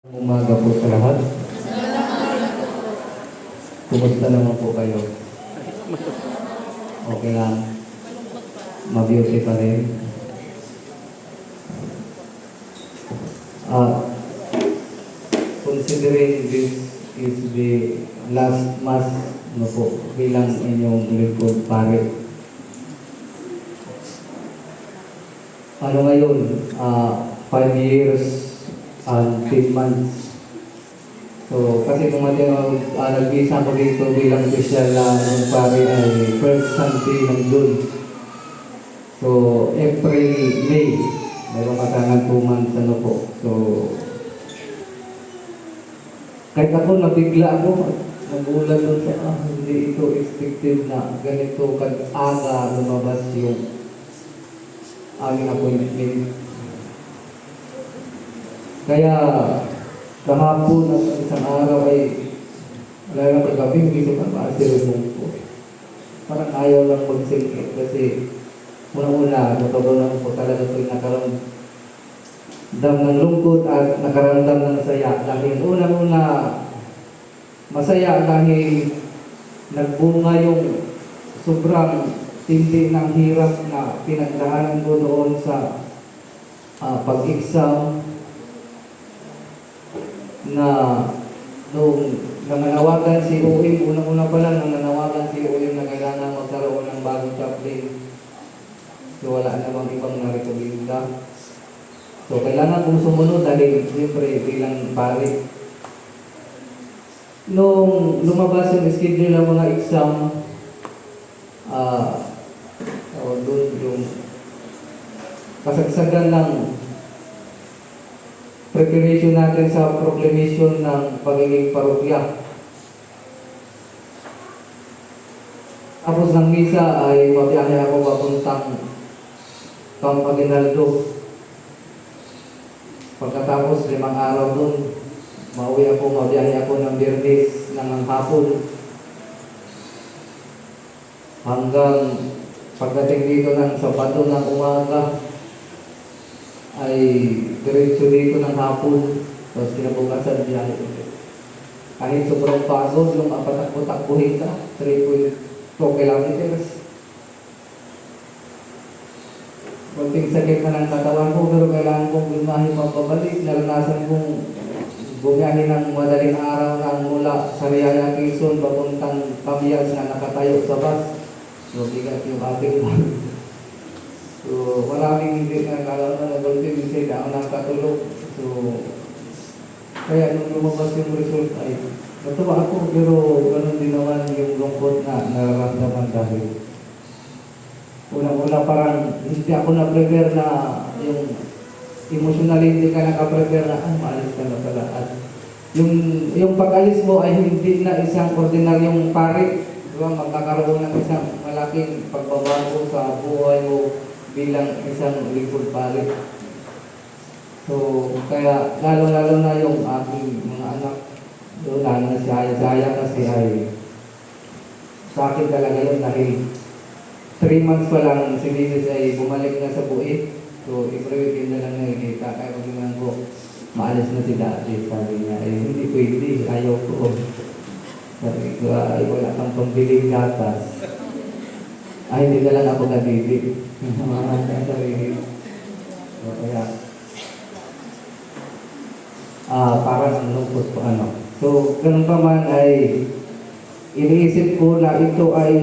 Umaga po sa lahat. Kumusta naman po kayo? Okay lang. Mabeauty pa rin. Ah, considering this is the last mass no po, bilang inyong lingkod pare. Ano ngayon? Ah, five years and 10 months. So, kasi kung mati uh, nag-visa ko dito bilang special na uh, pare ay first Sunday ng June. So, April, May, meron ka sana 2 months ano po. So, kahit ako nabigla ako, nagulat doon sa, ah, hindi ito expected na ganito kag-aga lumabas yung aming appointment. Kaya kahapon at isang araw ay wala lang kagabi, hindi ko na ma-sermon ko. Parang ayaw lang mag-singkit kasi una-una, natutunan ko talaga ito nakaroon dam ng lungkot at nakaramdam ng saya. Dahil unang-una, masaya dahil nagbunga yung sobrang tindi ng hirap na pinagdaanan ko noon sa ah, pag-exam na nung nanganawagan si Uwing, unang-una pa lang nanganawagan si Uwing na kailangan magkaroon ng bagong chaplain. So wala namang ibang narekomenda. So kailangan kong sumunod dahil siyempre bilang pare. Nung lumabas yung schedule ng mga exam, ah, uh, doon yung kasagsagan ng preparation natin sa proclamation ng pagiging parokya. Tapos ng misa ay mabiyahe ako papuntang Pampaginaldo. Pagkatapos limang araw doon, mauwi ako, mabiyahe ako ng Biyernes ng hapon. Hanggang pagdating dito ng Sabado ng umaga, ay diretso dito ng hapon. Tapos kinabukasan biyahe ulit. Kahit sobrang pagod, yung apatakbo-takbuhin ka, 3.2 kilometers. Kunting sakit na ng katawan ko, pero kailangan kong bumahin pagpabalik. Naranasan kong bumiyahin ng madaling araw na mula sa Riala, Quezon, papuntang Camias na nakatayo sa bus. So, bigat yung ating. So, maraming hindi na kalaw na nag-ultim kasi na nakatulog. So, kaya nung lumabas yung result ay natuwa ako pero ganun din naman yung lungkot na nararamdaman dahil Unang-una parang hindi ako na-prepare na yung emotionally hindi ka naka-prepare na ah, maalis ka na pala. At yung, yung pag-alis mo ay hindi na isang ordinaryong pare. Diba? Magkakaroon ng isang malaking pagbabago sa buhay mo bilang isang lingkod pare. So, kaya lalo-lalo na yung aking mga anak, doon na si Aya-Aya kasi ay sa akin talaga yun dahil 3 months pa lang si Mrs. ay bumalik na sa buit. So, every weekend na lang nakikita. Kaya pag ginang ko, maalis na si dati. Sabi niya, eh, hindi pwede. Ayaw ko. Sabi ko, ay, wala kang pambiling gatas. Ay, hindi na lang ako nabibig. Mga kang sarili. So, kaya, ah, parang ang lungkot po ano. So, ganun pa man ay, iniisip ko na ito ay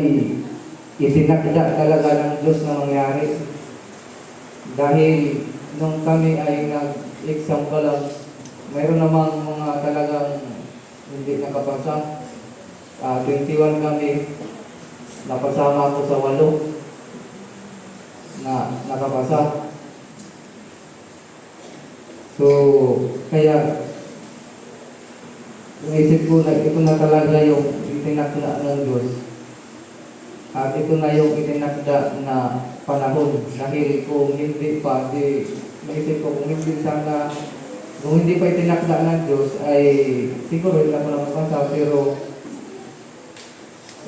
itinakda talaga ng Diyos na mangyari. Dahil nung kami ay nag-exam pa lang, mayroon namang mga talagang hindi nakapasa. Ah, 21 kami, napasama ako sa walo na nakapasa. So, kaya naisip ko na ito na talaga yung itinakda ng Diyos. At ito na yung itinakda na panahon dahil kung hindi pa, di, naisip ko kung hindi sana, kung hindi pa itinakda ng Diyos ay siguro hindi ako nakapasa pero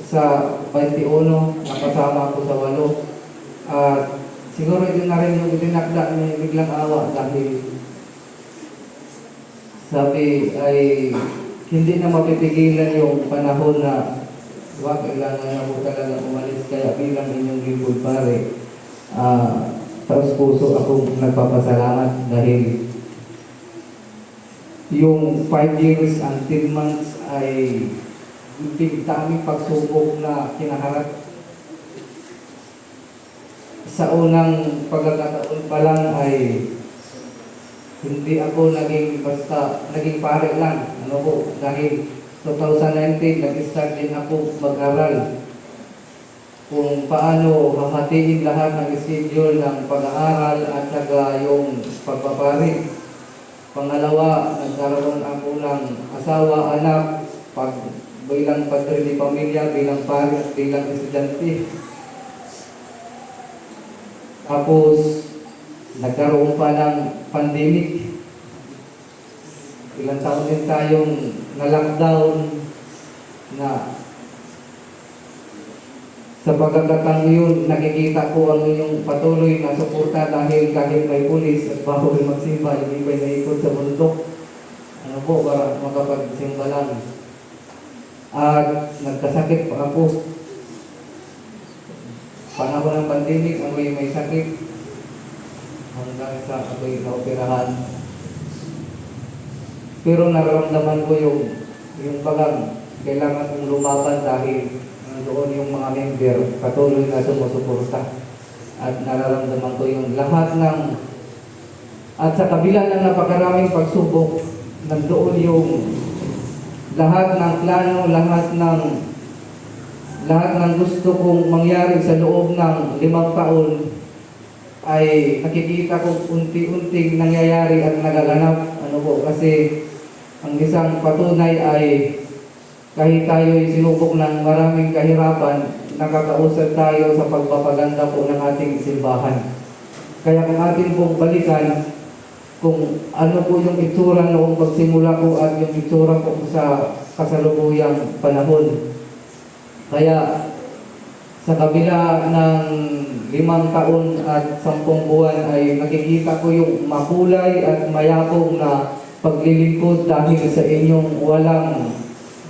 sa 21 napasama ako sa 8 at siguro ito na rin yung itinakda ni biglang awa dahil sabi ay hindi na mapipigilan yung panahon na wag kailangan na po talaga umalis. Kaya bilang inyong lingkod pare ah taos puso akong nagpapasalamat dahil yung 5 years and 10 months ay hindi daming pagsubok na kinaharap. Sa unang pagkakataon pa lang ay hindi ako naging basta naging pare lang ano po dahil 2019 nag-start din ako mag-aral. Kung paano hahatiin lahat ng schedule ng pag-aaral at saka yung pagpapari. Pangalawa, nagkaroon ako ng asawa, anak, pag bilang padre di pamilya, bilang pare at bilang estudyante. Tapos, nagkaroon pa ng pandemic. Ilang taon din tayong na-lockdown na sa pagkakataon yun, nakikita ko ang inyong patuloy na suporta dahil kahit may pulis at bawal magsimba, yung iba'y naikot sa bundok. Ano po, para makapagsimba lang. At nagkasakit pa ako. Panahon ng pandemic, ako'y may sakit. Hanggang sa ako'y naoperahan. Pero nararamdaman ko yung yung pagang kailangan kong lumaban dahil nandoon yung mga member patuloy na sumusuporta. At nararamdaman ko yung lahat ng at sa kabila ng napakaraming pagsubok, nandoon yung lahat ng plano, lahat ng lahat ng gusto kong mangyari sa loob ng limang taon ay nakikita ko unti-unting nangyayari at nagaganap. Ano po, kasi ang isang patunay ay kahit tayo ay sinubok ng maraming kahirapan, nakakausap tayo sa pagpapaganda po ng ating simbahan. Kaya kung atin pong balikan, kung ano po yung itsura noong pagsimula ko at yung itsura ko sa kasalukuyang panahon. Kaya sa kabila ng limang taon at sampung buwan ay nakikita ko yung makulay at mayapong na paglilingkod dahil sa inyong walang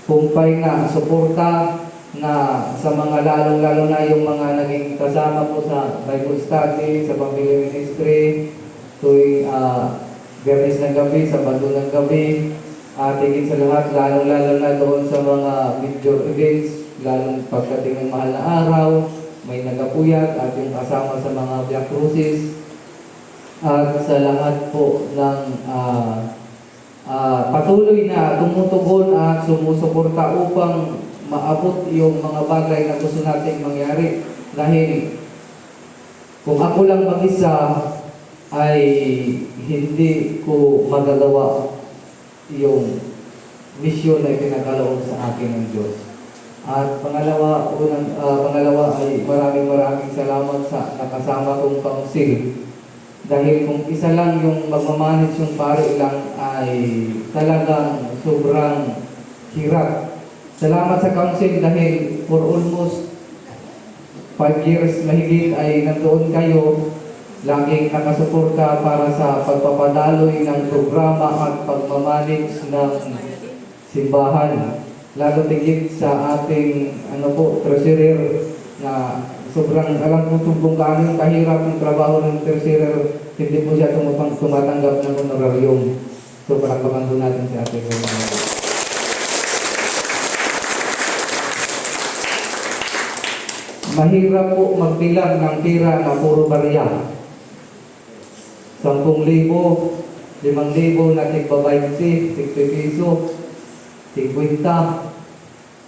kumpay na suporta na sa mga lalong-lalo na yung mga naging kasama ko sa Bible study, sa Family Ministry, tuwing uh, Bernis ng gabi, sa Bando ng gabi, at higit sa lahat, lalong-lalo na doon sa mga major events, lalong pagdating ng mahal na araw, may nagapuyat at yung kasama sa mga Black Cruises, at sa lahat po ng ah, ah, patuloy na tumutugon at sumusuporta upang maabot yung mga bagay na gusto nating mangyari. Dahil kung ako lang mag-isa ay hindi ko magagawa yung misyon na pinagkaloob sa akin ng Diyos. At pangalawa, unang, ah, pangalawa ay maraming maraming salamat sa nakasama kong kaunsil. Dahil kung isa lang yung magmamanage yung pare lang ay talagang sobrang hirap. Salamat sa council dahil for almost 5 years mahigit ay nandoon kayo laging nakasuporta para sa pagpapadaloy ng programa at pagmamanage ng simbahan. Lalo tigit sa ating ano po, treasurer na sobrang alam ko kung gaano kahirap ng trabaho ng treasurer, hindi po siya tumutang, tumatanggap ng honorarium. So, palakpakan po natin si Ate Rona. Mahirap po magbilang ng tira na puro barya. 10,000, 5,000 na tigbabaysi, 60 piso, 50.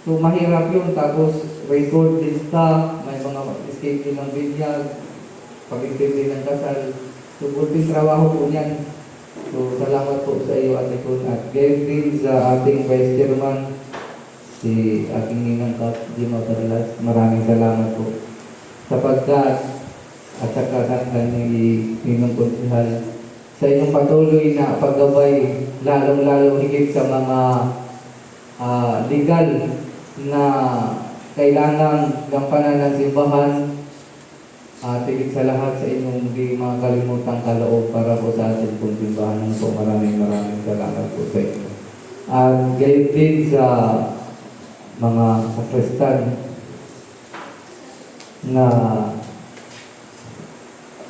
So mahirap yun. Tapos record lista, may mga schedule ng binyag, pag-intindi ng kasal. So kunting trabaho po niyan. So salamat po sa iyo Ate Kun at gayon din sa ating Vice Chairman, si aking Ninang Kat, Jim Perlas. Maraming salamat po. Sapagkat at sa kanyang Ninong Konsihal sa inyong patuloy na paggabay lalong-lalo higit sa mga ah, legal na kailangan gampanan ng simbahan At higit sa lahat sa inyong di makakalimutang kaloob para po sa ating pong simbahan po. Maraming maraming salamat po sa inyo. At gayon din sa mga sakristan na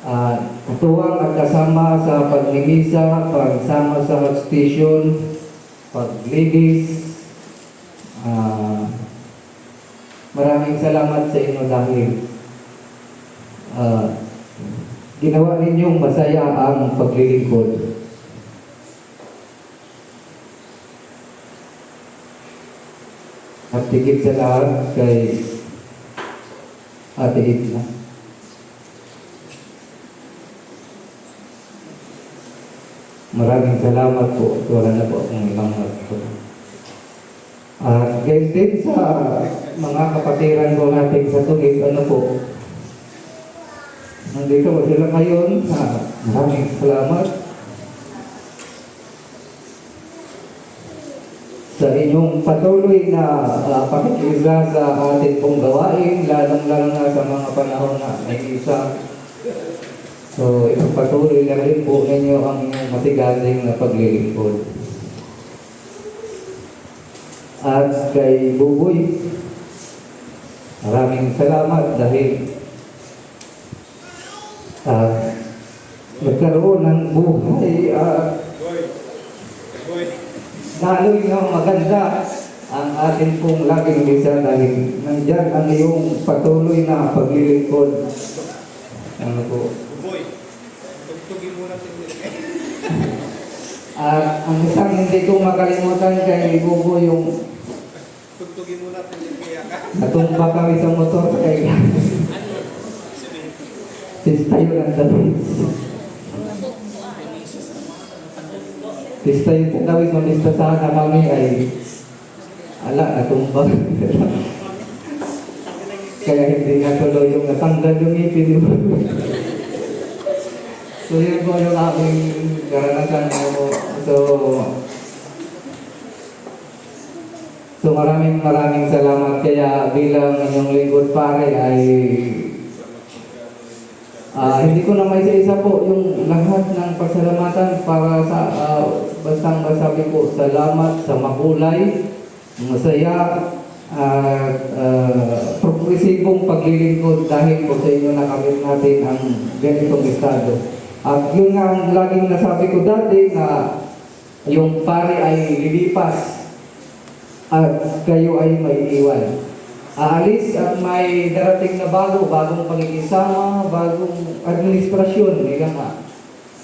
uh, katuwang at kasama sa paglimisa, pagsama sa station, paglibis. ah, maraming salamat sa inyo dahil ah, ginawa ninyong masaya ang paglilingkod. At higit sa lahat kay Ate Edna. Maraming salamat po. Wala na po akong ibang po. At guys din sa mga kapatiran ko natin sa tugig, ano po, nandito po sila ngayon. Ah, maraming salamat sa inyong patuloy na uh, pakikisa sa ating pong gawain, lalong-lalo na sa mga panahon na may isa. So, ipagpatuloy na rin po ninyo ang matigasing na paglilingkod. At kay Buboy, maraming salamat dahil uh, nagkaroon ng buhay at lalo'y nga maganda ang ating pong laging bisa dahil nandyan ang iyong patuloy na paglilingkod. Ano po? At ang isang hindi ko makalimutan kay Bubo yung Tugtugin muna tingin kaya ka. natumba kami sa motor kay Pista yun ang dawis. Pista yun ang dawis. Mamista sana kami ay ala, natumba. Kaya hindi natuloy yung natanggal yung ipin. So yun po yung aming karanasan mo. So, So maraming maraming salamat kaya bilang inyong lingkod pare ay ah, hindi ko na may isa-isa po yung lahat ng pasalamatan para sa uh, bastang masabi ko salamat sa makulay, masaya at uh, progresibong paglilingkod dahil po sa inyo nakamit natin ang ganitong estado. At yun nga ang laging nasabi ko dati na yung pare ay lilipas at kayo ay may iwan. Aalis at may darating na bago, bagong pagkikisama, bagong administrasyon, ika nga.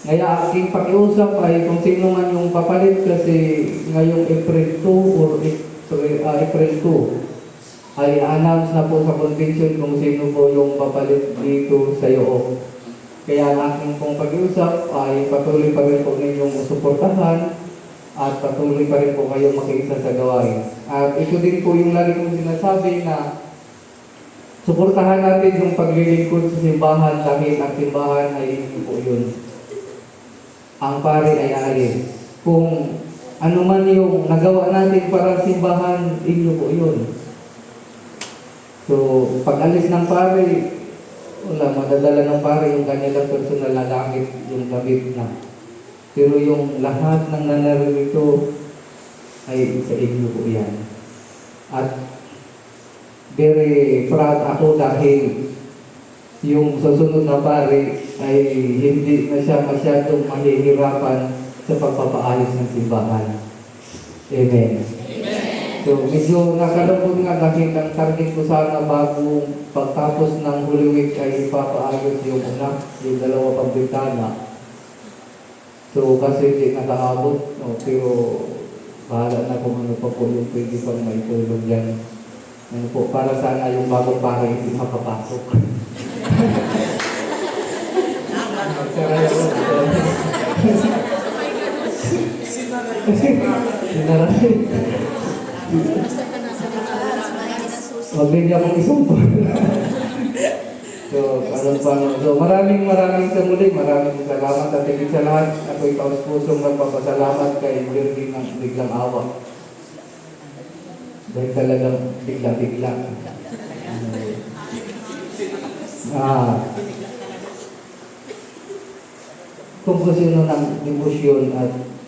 Ngaya aking pakiusap ay kung sino man yung papalit kasi ngayong April 2 or ah, April 2 ay announce na po sa convention kung sino po yung papalit dito sa iyo. Kaya ang aking pong pag-iusap ay patuloy pa rin po ninyong suportahan at patuloy pa rin po kayo makiisa sa gawain. At ito din po yung lagi kong sinasabi na suportahan natin yung paglilingkod sa simbahan dahil ang simbahan ay hindi po yun. Ang pare ay aalis. Kung ano man yung nagawa natin para simbahan, inyo po yun. So, pag alis ng pare, wala, madadala ng pare yung kanilang personal na gamit, yung gamit na. Pero yung lahat ng nanarito ay sa inyo po yan. At very proud ako dahil yung susunod na pare ay hindi na siya masyadong mahihirapan sa pagpapaayos ng simbahan. Amen. So, medyo nakalungkot nga dahil ang target ko sana bago pagtapos ng Holy Week ay ipapaayos yung una, yung dalawa pang bintana. So, kasi hindi nakaabot, no, pero bahala na kung ano pa po yung pwede pang maitulong dyan. Ano po, para sana yung bagong bahay hindi makapasok. Sinaray. Huwag ninyo akong isumpol. so, ano pa So, maraming maraming sa muli, maraming salamat at higit sa lahat. Ako'y pauspusong nagpapasalamat kay Virgin ng biglang awa. Dahil talagang bigla-bigla. ah, kung gusto nyo ng debosyon at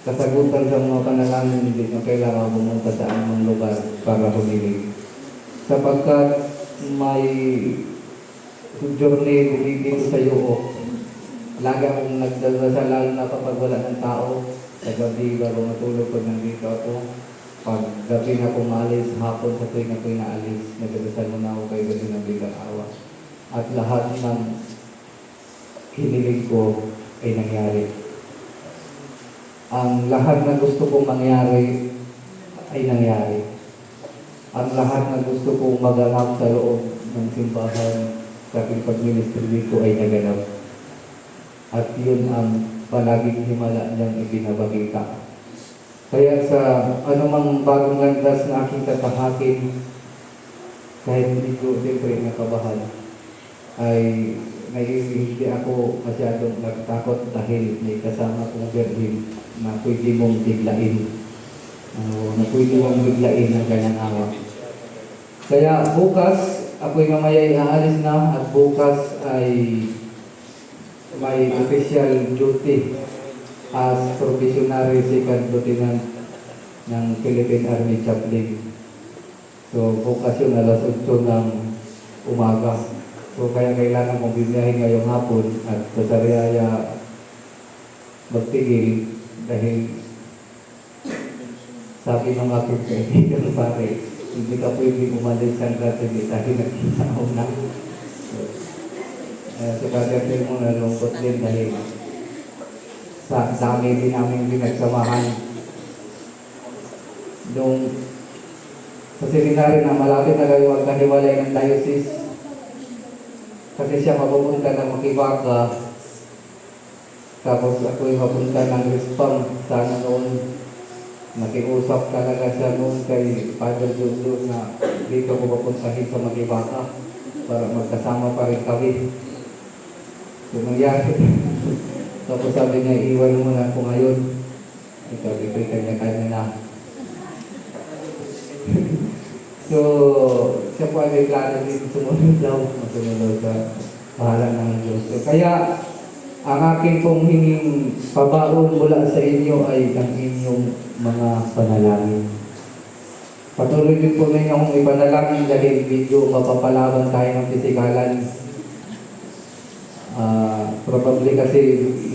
kasagutan sa mga panalangin hindi na kailangan pumunta sa anumang lugar para humiling. Sapagkat may journey dito sa iyo. Lagi akong nagdadasal lalo na kapag wala ng tao. Sa gabi bago matulog pag nandito ako. Pag gabi na ako maalis, hapon sa tuwing ako'y naalis, nagdadasal muna ako kay gabi ng bilang awa. At lahat ng hiniling ko ay nangyari. Ang lahat na gusto kong mangyari ay nangyari. Ang lahat na gusto kong maganap sa loob ng simbahan sa aking pag-ministry dito ay naganap. At yun ang palaging himala niyang ibinabagita. Kaya sa anumang bagong landas na aking tatahakin, kahit hindi ko siyempre nakabahan, ay naiinhindi ako masyadong nagtakot dahil may kasama kong virgin na pwede mong biglain. Ano, na pwede mong biglain ng kanyang awa. Kaya bukas, ako'y mamaya aalis na at bukas ay may official duty as probationary second lieutenant ng Philippine Army Chaplain. So bukas yun alas 8 ng umaga. So kaya kailangan mong bibiyahin ngayong hapon at sa Sariaya magtigil dahil sabi ng aking kaibigan pare, hindi ka pwede umalis sa graduate dahil nakita ko na. So, uh, si Brother Phil mo nalungkot din dahil sa dami din namin pinagsamahan nung sa seminary na malapit na kayo magkahiwalay ng diocese kasi siya mapupunta ng Makibaga tapos ako yung mapunta ng Rispang sana noon nakiusap talaga siya noon kay Father Jojo na dito ko papuntahin sa Makibaga para magkasama pa rin kami. Yung nangyari tapos sabi niya iwan mo na ako ngayon. Ikaw ito'y kanya-kanya na. So, siya po ay may plano din sumunod daw, masunod sa pahala ng Diyos. So, kaya, ang aking pong hinging pabaon mula sa inyo ay ang inyong mga panalangin. Patuloy din po ninyo akong ipanalangin dahil medyo mapapalaban tayo ng pisikalan. Ah, probably kasi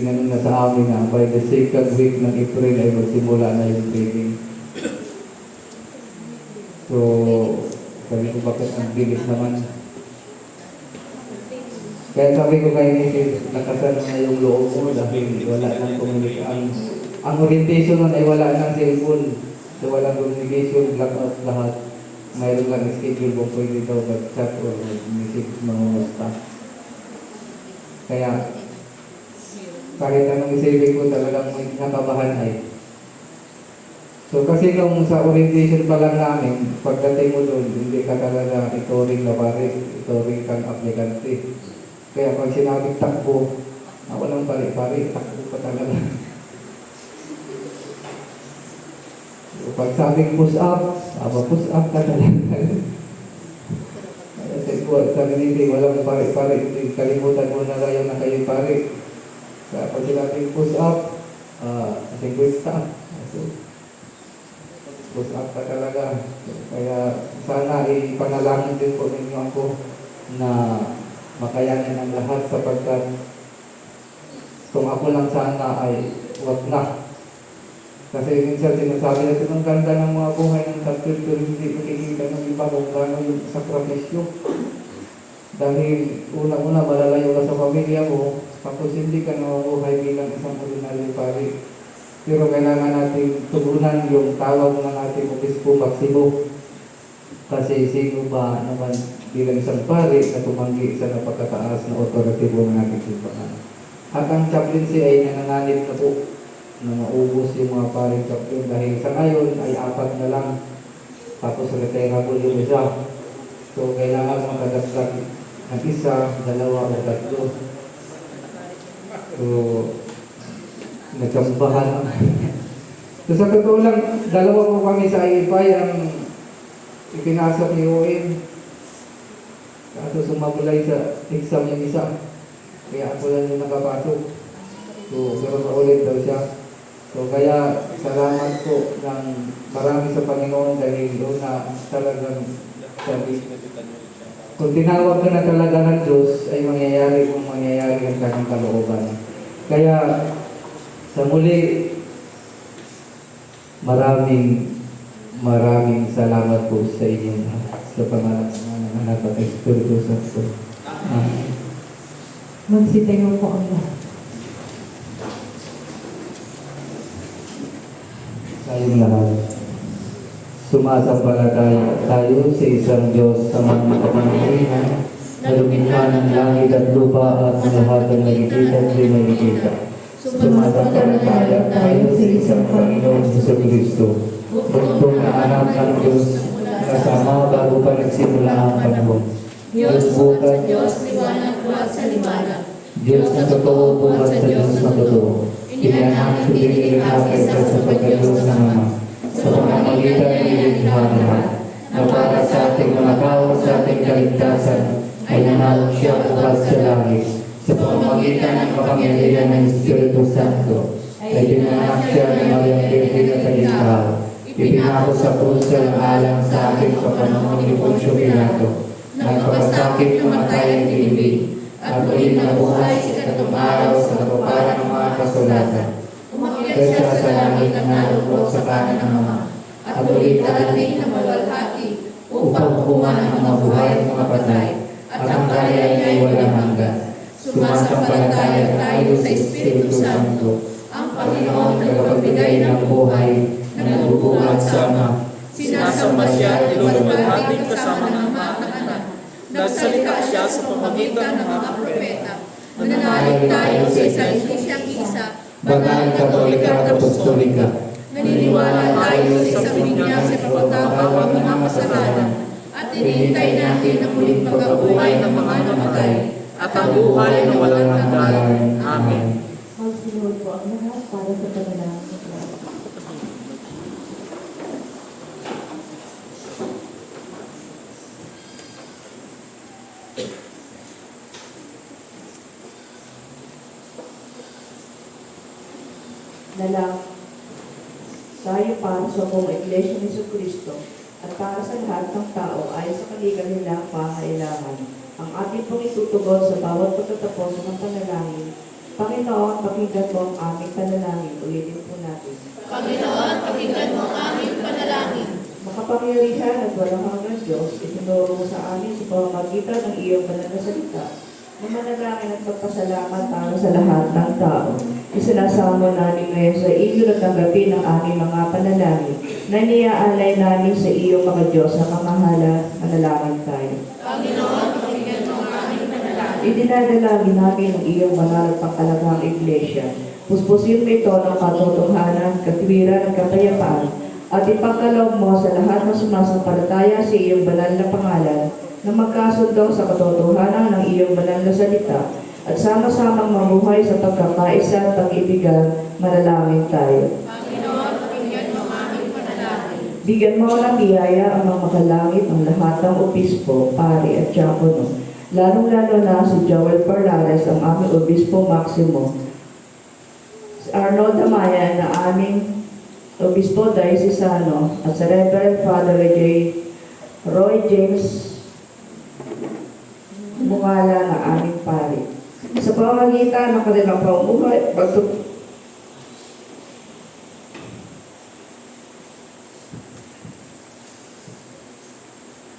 inano na sa amin na by the second week ng April ay magsimula na yung training. So, sabi ko bakit ang bilis naman. Kaya sabi ko kay Nicky, nakasan na yung loob mo dahil wala nang communication. Ang, orientation nun ay wala nang cellphone. So, walang communication, blackout lahat. Mayroon lang schedule kung pwede daw mag-chat or mag-message mga staff. Kaya, kahit anong isipin ko talagang nakabahan ay So kasi nung sa orientation pa lang namin, pagdating mo doon, hindi ka talaga ituring na pare, ituring kang aplikante. Kaya pag sinabi takbo, ako lang pare-pare, takbo pa talaga. So, pag sabing push up, aba push up ka talaga. Sabi ko, sabi nila, walang pare-pare, hindi kalimutan mo na kayo na kayo pare. Kaya pag sinabing push up, ah, uh, 50. So, push up ka talaga. Kaya sana ipanalangin din po ninyo ako na makayanin ang lahat sapagkat kung ako lang sana ay wag na. Kasi minsan sinasabi natin ang ganda ng mga buhay ng kapil pero hindi nakikita ng iba kung gano'n yung sakripisyo. Dahil una-una malalayo ka sa pamilya mo, tapos hindi ka nabuhay bilang isang ordinary pare. Pero kailangan natin tugunan yung tawag ng ating obispo Maximo. Kasi sino ba naman bilang isang pare na tumanggi sa napakataas na otoritibo ng ating simbahan. At ang chaplaincy ay nananganib na po na maubos yung mga pare chaplain dahil sa ngayon ay apat na lang tapos retirable yung isa. So kailangan makadagdag ng isa, dalawa o tatlo. So nagkambahan. so sa totoo lang, dalawa po kami sa IFI ang ipinasok ni OM. Kaso sumabulay sa exam yung isa. Kaya ako lang yung nakapasok. So, pero paulit daw siya. So, kaya salamat po ng marami sa Panginoon dahil doon na talagang sabi, kung tinawag ka na talaga ng Diyos, ay mangyayari kung mangyayari ang kanyang kalooban. Kaya, sa muli, maraming maraming salamat po sa inyo sa pangalan ng anak at Espiritu Santo. Amen. Magsitayo po ang lahat. Tayong lahat. Sumasampalataya tayo sa isang Diyos sa mga kapangyarihan na lumikha ng langit at lupa at ang lahat ng nakikita at di nakikita. Sumasampalataya tayo sa isang Panginoong Kristo, buntong na anak ng Diyos, kasama bago pa nagsimula ang panahon. Diyos bukas, Diyos, liwanag buhat sa liwanag. Diyos na totoo bukas sa Diyos na totoo. Inianak hindi nilikha kaysa sa pagkayos ng Ama. Sa pamamagitan ng iligtahan lahat, na para sa ating mga tao sa ating kaligtasan, ay nanalo siya bukas sa langit. Sa pamamagitan ng kapangyarihan ng Espiritu Santo, ay dinanak siya ng Maria Virgen na kaligtahan. Ipinako sa krus ng alang sa ating kapanahon ni Poncio Pilato. Nagpapasakit namatay ang ibig at muli nabuhay sa ikatong araw sa katuparan ng mga kasulatan. Umakyat siya sa langit na narupok sa kanan ng Ama. At muli darating na malalhati upang hukuman ang mga buhay at mga patay, at ang kaya ay walang hanggan. Sumasampalataya tayo sa Espiritu Santo, ang Panginoon ang tagapagbigay ng buhay Sinasamba siya at niluwalhati kasama ng mga anak. Nagsalita siya sa pamagitan ng mga propeta. Nananalig tayo sa isang isyang isa. Banal, Katolika at Apostolika. Naniniwala tayo sa isang binyag sa kapagkakawang ng mga kasalanan. At inihintay natin ang muling pagkabuhay ng mga namatay. At ang buhay na walang hanggan. Amen. Magsinuod po ang lahat para sa panalangin ng lahat. Nalang tayo para sa buong Iglesia ni Kristo at para sa lahat ng tao ay sa kanilang pangailangan. Ang ating pong itutugon sa bawat pagtatapos ng panalangin Panginoon, pakinggan mo ang aming panalangin. Ulitin po natin. Panginoon, pakinggan mo ang aming panalangin. Makapangyarihan at walang hanggang Diyos, itinuro mo sa amin sa pamamagitan ng iyong banal na salita na manalangin at magpasalamat para sa lahat ng tao. Isinasamo namin ngayon sa iyo na tanggapin ang aming mga panalangin na niaalay namin sa iyo mga Diyos na kamahalan, manalangin tayo. Panginoon, pakinggan mo ang aming panalangin. Idinadalangin namin ang iyong pangkalagang iglesia. Puspusin mo ito ng katotohanan, katwiran at kapayapaan at ipagkaloob mo sa lahat ng sumasampalataya sa iyong banal na pangalan na magkasundo sa katotohanan ng iyong banal na salita at sama-samang mabuhay sa pagkakaisa at pag-ibigan, manalangin tayo. Panginoon, pakinggan mo aming panalangin. Bigyan mo ng biyaya ang mga makalangit ng lahat ng obispo, pari at diakono. Lalong-lalo na si Joel Parlares, ang aming obispo maximo. Si Arnold Amaya na aming obispo diocesano at sa Reverend Father J. Roy James Mungala na aming pari. Sa pamamagitan ng kanilang pamumuhay, pagtut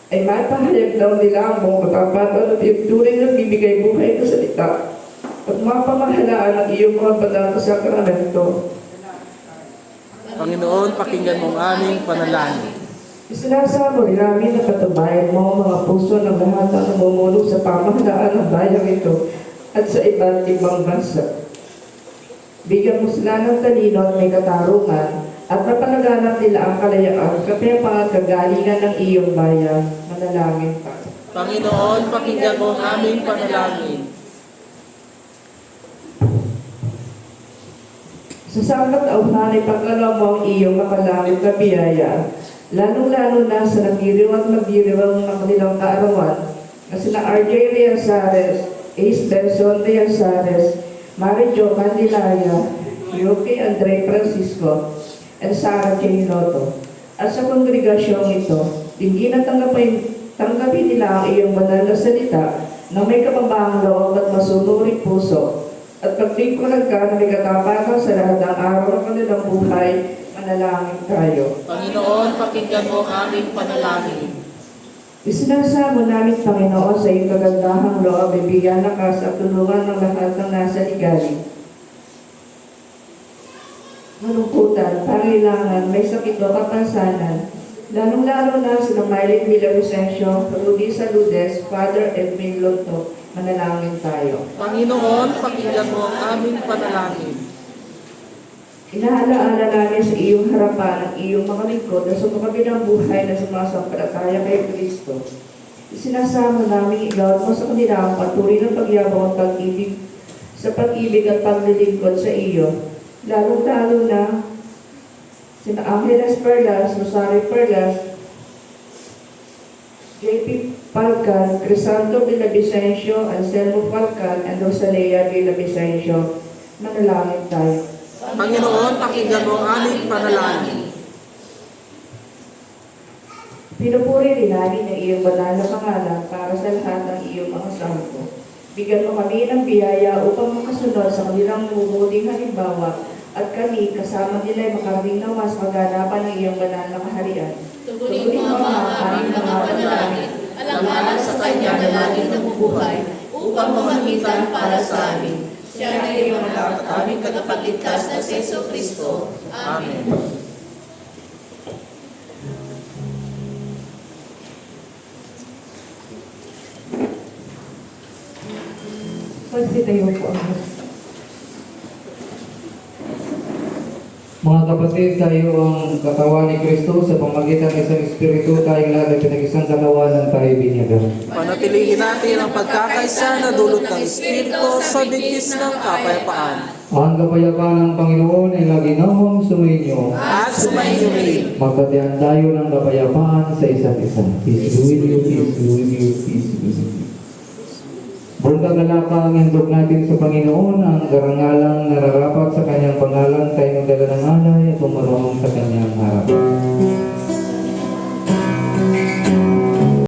ay mapahayag daw nila ang buong katapatan at yung tunay na bibigay buhay na salita at mapamahalaan ang iyong mga banal na sakramento. Panginoon, pakinggan mo ang aming panalangin. Isinasamo rin namin na patubayan mo ang mga puso ng lahat ng namumuno sa pamahalaan ng bayang ito at sa iba't ibang bansa. Bigyan mo sila ng talino at may katarungan at mapanaganap nila ang kalayaan, kapayapaan at kagalingan ng iyong bayan. Manalangin pa. Panginoon, pakinggan mo ang aming panalangin. Sa sangat auhan ay pagkalaw mo ang iyong makalangit na biyaya, lalong-lalo na sa nagdiriw at nagdiriwang ng kanilang kaarawan, na sina R.J. Riazares, Ace Benson de Alzares, Mary Jo Candelaria, Yuki Andre Francisco, and Sarah J. Lotto. At sa kongregasyong ito, hindi na tanggapin, nila ang iyong banal na salita na may kapabahang loob at masunuring puso. At pagtingkulan ka na may katapatan sa lahat ng araw ng kanilang buhay, manalangin tayo. Panginoon, pakinggan mo aming panalangin. Isinasamo namin, Panginoon, sa iyong kagandahang loob, bibigyan na ka sa tulungan ng lahat ng nasa ligalig. Malungkutan, pangailangan, may sakit o kapansanan, lalong-lalo na sila Mylene Villavicencio, Rudy Saludes, Father Edwin Lotto, manalangin tayo. Panginoon, pakinggan mo ang aming panalangin. Inaalaala namin sa iyong harapan ang iyong mga lingkod na sa makabilang buhay na sumasampalataya kay Kristo. Isinasama namin ikaw mo sa kanila ang patuloy ng pagyabang at pag-ibig sa pag-ibig at paglilingkod sa iyo. Lalong-lalo na sina Angeles Perlas, Rosario Perlas, JP Falcan, Crisanto Villavicencio, Anselmo Falcan, and Rosalea Villavicencio. Manalangin tayo. Panginoon, pakinggan mo ang aming panalangin. Pinupuri rin namin ang iyong banal na pangalan para sa lahat ng iyong mga santo. Bigyan mo kami ng biyaya upang makasunod sa kanilang mabubuting halimbawa at kami kasama nila ay makarating na mas maganapan ng iyong banal na kaharian. Tugunin mo ang aming mga panalangin, alang-alang sa Kanya na laging nabubuhay, upang mamagitan para sa amin. Siya na at aming tagapagligtas na si Yeso Kristo. Amen. Magsitayo po ang Mga kapatid, tayo ang katawan ni Kristo sa pamagitan ng isang Espiritu tayong lahat ay pinag-isang kalawa ng tayo binyagan. Panatilihin natin ang pagkakaisa na dulot ng Espiritu sa digis ng kapayapaan. Ang kapayapaan ng Panginoon ay lagi nawang sumainyo. At sumainyo rin. Magkatiyan tayo ng kapayapaan sa isa't isa. Peace be with you, peace be with you, peace be with you. Buong kagalakang handog natin sa Panginoon ang garangalang nararapat sa kanyang pangalan tayo magdala ng alay at umarong sa kanyang harap.